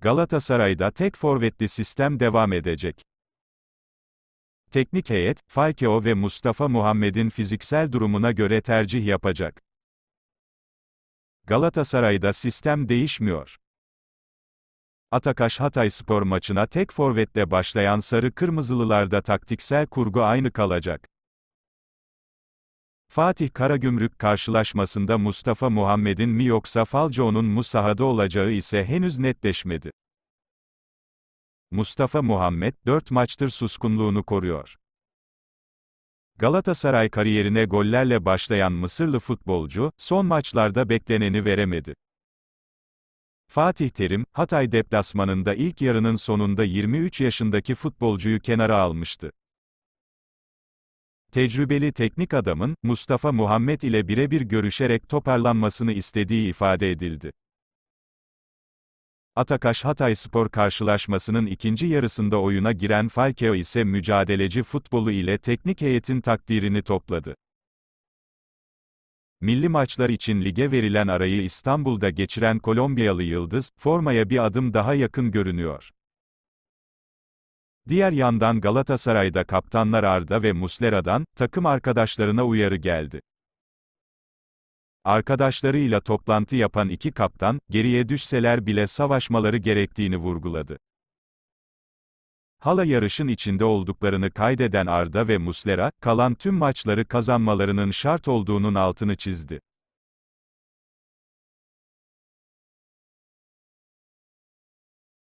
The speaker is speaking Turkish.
Galatasaray'da tek forvetli sistem devam edecek. Teknik heyet, Falcao ve Mustafa Muhammed'in fiziksel durumuna göre tercih yapacak. Galatasaray'da sistem değişmiyor. Atakaş Hatayspor maçına tek forvetle başlayan Sarı Kırmızılılarda taktiksel kurgu aynı kalacak. Fatih Karagümrük karşılaşmasında Mustafa Muhammed'in mi yoksa Falcao'nun mu sahada olacağı ise henüz netleşmedi. Mustafa Muhammed, 4 maçtır suskunluğunu koruyor. Galatasaray kariyerine gollerle başlayan Mısırlı futbolcu, son maçlarda bekleneni veremedi. Fatih Terim, Hatay deplasmanında ilk yarının sonunda 23 yaşındaki futbolcuyu kenara almıştı. Tecrübeli teknik adamın, Mustafa Muhammed ile birebir görüşerek toparlanmasını istediği ifade edildi. Atakaş Hatayspor karşılaşmasının ikinci yarısında oyuna giren Falcao ise mücadeleci futbolu ile teknik heyetin takdirini topladı. Milli maçlar için lige verilen arayı İstanbul'da geçiren Kolombiyalı Yıldız, formaya bir adım daha yakın görünüyor. Diğer yandan Galatasaray'da kaptanlar Arda ve Muslera'dan, takım arkadaşlarına uyarı geldi. Arkadaşlarıyla toplantı yapan iki kaptan, geriye düşseler bile savaşmaları gerektiğini vurguladı. Hala yarışın içinde olduklarını kaydeden Arda ve Muslera, kalan tüm maçları kazanmalarının şart olduğunun altını çizdi.